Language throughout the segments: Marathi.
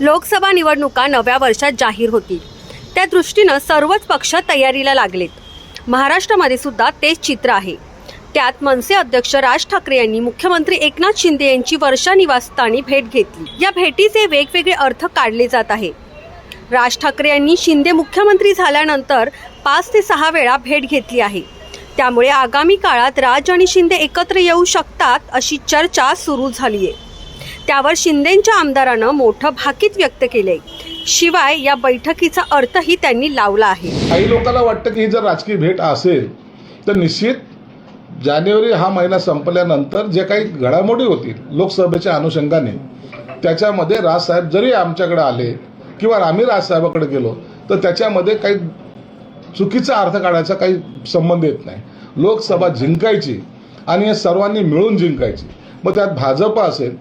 लोकसभा निवडणुका नव्या वर्षात जाहीर होतील. त्या दृष्टीनं सर्वच पक्ष तयारीला लागलेत. महाराष्ट्रामध्ये सुद्धा तेच चित्र आहे. त्यात मनसे अध्यक्ष राज ठाकरे यांनी मुख्यमंत्री एकनाथ शिंदे यांची वर्षा निवासस्थानी भेट घेतली. या भेटीचे वेगवेगळे अर्थ काढले जात आहे राज ठाकरे यांनी शिंदे मुख्यमंत्री झाल्यानंतर पाच ते सहा वेळा भेट घेतली आहे. त्यामुळे आगामी काळात राज आणि शिंदे एकत्र येऊ शकतात अशी चर्चा सुरू झाली आहे त्यावर शिंदेच्या आमदारानं मोठं भाकीत व्यक्त केले शिवाय या बैठकीचा अर्थही त्यांनी लावला आहे. काही लोकांना वाटतं की ही जर राजकीय भेट असेल तर निश्चित जानेवारी हा महिना संपल्यानंतर जे काही घडामोडी होतील लोकसभेच्या अनुषंगाने त्याच्यामध्ये राजसाहेब जरी आमच्याकडे आले किंवा आम्ही राजसाहेबाकडे गेलो तर त्याच्यामध्ये काही चुकीचा अर्थ काढायचा काही संबंध येत नाही. लोकसभा जिंकायची आणि हे सर्वांनी मिळून जिंकायची. मग त्यात भाजप असेल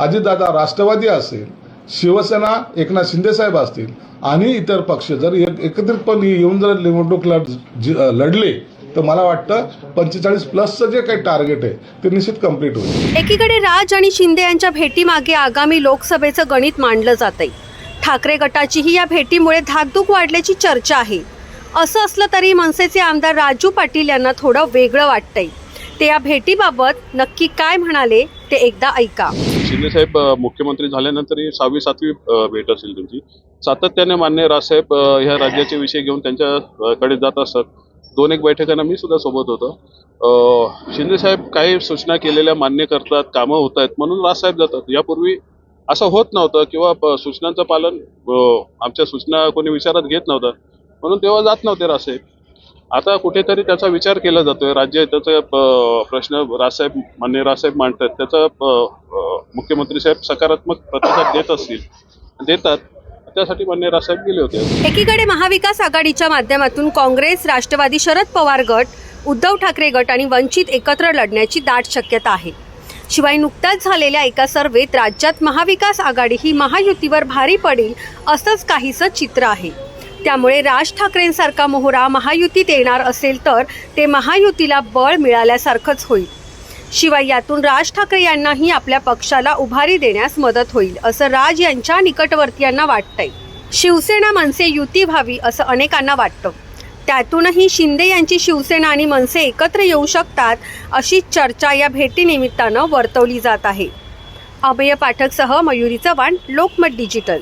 अजितदादा राष्ट्रवादी असेल शिवसेना एकनाथ शिंदेसाहेब असतील आणि इतर पक्ष जर एकत्रितपणे येऊन जर निवडणूक लढ लढले तर मला वाटतं पंचेचाळीस प्लसचं जे काही टार्गेट आहे ते निश्चित कंप्लीट होईल. एकीकडे राज आणि शिंदे यांच्या भेटीमागे आगामी लोकसभेचं गणित मांडलं जात आहे ठाकरे गटाचीही या भेटीमुळे धाकधूक वाढल्याची चर्चा आहे. असं असलं तरी मनसेचे आमदार राजू पाटील यांना थोडं वेगळं वाटतंय. ते या भेटीबाबत नक्की काय म्हणाले ते एकदा ऐका. शिंदे साहेब मुख्यमंत्री झाल्यानंतर ही सहावी सातवी भेट असेल तुमची. सातत्याने मान्य राजसाहेब ह्या राज्याचे विषय घेऊन त्यांच्याकडे जात असतात दोन एक बैठकांना मी सुद्धा सोबत होतो. शिंदे साहेब काही सूचना केलेल्या मान्य करतात कामं होत आहेत म्हणून राजसाहेब जातात. यापूर्वी असं होत नव्हतं किंवा सूचनांचं पालन आमच्या सूचना कोणी विचारात घेत नव्हतं म्हणून तेव्हा जात नव्हते राजसाहेब आता कुठेतरी त्याचा विचार केला जातोय. राज्य त्याचा प- प्रश्न राजसाहेब मान्य राजसाहेब मांडतात. त्याचा प- मुख्यमंत्री साहेब सकारात्मक प्रतिसाद देत असतील. देतात. त्यासाठी मान्य राजसाहेब गेले होते. एकीकडे महाविकास आघाडीच्या माध्यमातून काँग्रेस राष्ट्रवादी शरद पवार गट उद्धव ठाकरे गट आणि वंचित एकत्र लढण्याची दाट शक्यता आहे. शिवाय नुकत्याच झालेल्या एका सर्वेत राज्यात महाविकास आघाडी ही महायुतीवर भारी पडेल असंच काहीसं चित्र आहे. त्यामुळे राज ठाकरेंसारखा मोहरा महायुतीत येणार असेल तर ते महायुतीला बळ मिळाल्यासारखंच होईल. शिवाय यातून राज ठाकरे यांनाही आपल्या पक्षाला उभारी देण्यास मदत होईल असं राज यांच्या निकटवर्तीयांना वाटतंय. शिवसेना मनसे युती व्हावी असं अनेकांना वाटतं. त्यातूनही शिंदे यांची शिवसेना आणि मनसे एकत्र येऊ शकतात अशी चर्चा या भेटीनिमित्तानं वर्तवली जात आहे. अभय पाठकसह मयुरी चव्हाण लोकमत डिजिटल.